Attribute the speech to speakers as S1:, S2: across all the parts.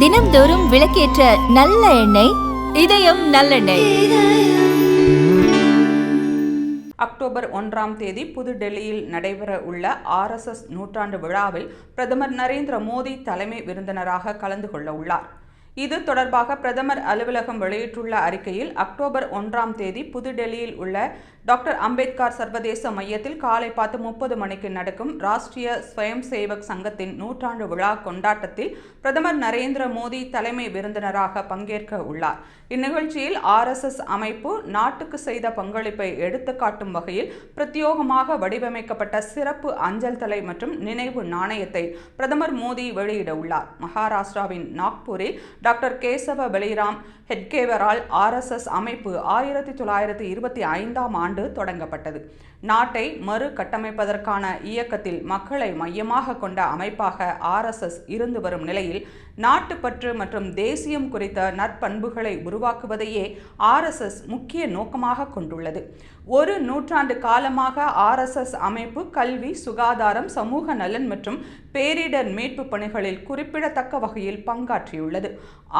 S1: தினம்தோறும் விளக்கேற்ற நல்ல எண்ணெய் இதயம் நல்லெண்ணெய்.
S2: அக்டோபர் ஒன்றாம் தேதி புதுடெல்லியில் நடைபெற உள்ள ஆர்எஸ்எஸ் நூற்றாண்டு விழாவில் பிரதமர் நரேந்திர மோடி தலைமை விருந்தினராக கலந்து கொள்ள உள்ளார். இது தொடர்பாக பிரதமர் அலுவலகம் வெளியிட்டுள்ள அறிக்கையில் அக்டோபர் ஒன்றாம் தேதி புதுடெல்லியில் உள்ள டாக்டர் அம்பேத்கர் சர்வதேச மையத்தில் காலை பத்து முப்பது மணிக்கு நடக்கும் ராஷ்டிரிய ஸ்வயம் சேவக் சங்கத்தின் நூற்றாண்டு விழா கொண்டாட்டத்தில் பிரதமர் நரேந்திர மோடி தலைமை விருந்தினராக பங்கேற்க உள்ளார். இந்நிகழ்ச்சியில் ஆர்எஸ்எஸ் அமைப்பு நாட்டுக்கு செய்த பங்களிப்பை எடுத்துக்காட்டும் வகையில் பிரத்யோகமாக வடிவமைக்கப்பட்ட சிறப்பு அஞ்சல் தலை மற்றும் நினைவு நாணயத்தை பிரதமர் மோடி வெளியிட உள்ளார். மகாராஷ்டிராவின் நாக்பூரில் டாக்டர் கேசவ பலிராம் ஹெட்கேவரால் ஆர்எஸ்எஸ் அமைப்பு ஆயிரத்தி தொள்ளாயிரத்தி இருபத்தி ஐந்தாம் ஆண்டு தொடங்கப்பட்டது. நாட்டை மறு கட்டமைப்பதற்கான இயக்கத்தில் மக்களை மையமாக கொண்ட அமைப்பாக ஆர்எஸ்எஸ் இருந்து வரும் நிலையில் நாட்டுப்பற்று மற்றும் தேசியம் குறித்த நற்பண்புகளை உருவாக்குவதையே ஆர்எஸ்எஸ் முக்கிய நோக்கமாக கொண்டுள்ளது. ஒரு நூற்றாண்டு காலமாக ஆர்எஸ்எஸ் அமைப்பு கல்வி சுகாதாரம் சமூக நலன் மற்றும் பேரிடர் மீட்பு பணிகளில் குறிப்பிடத்தக்க வகையில் பங்காற்றியுள்ளது.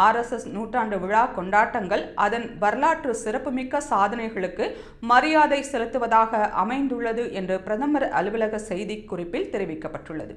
S2: ஆர்எஸ்எஸ் நூற்றாண்டு விழா கொண்டாட்டங்கள் அதன் வரலாற்று சிறப்புமிக்க சாதனைகளுக்கு மரியாதை செலுத்துவதாக அமைந்துள்ளது என்று பிரதமர் அலுவலக செய்திக் குறிப்பில் தெரிவிக்கப்பட்டுள்ளது.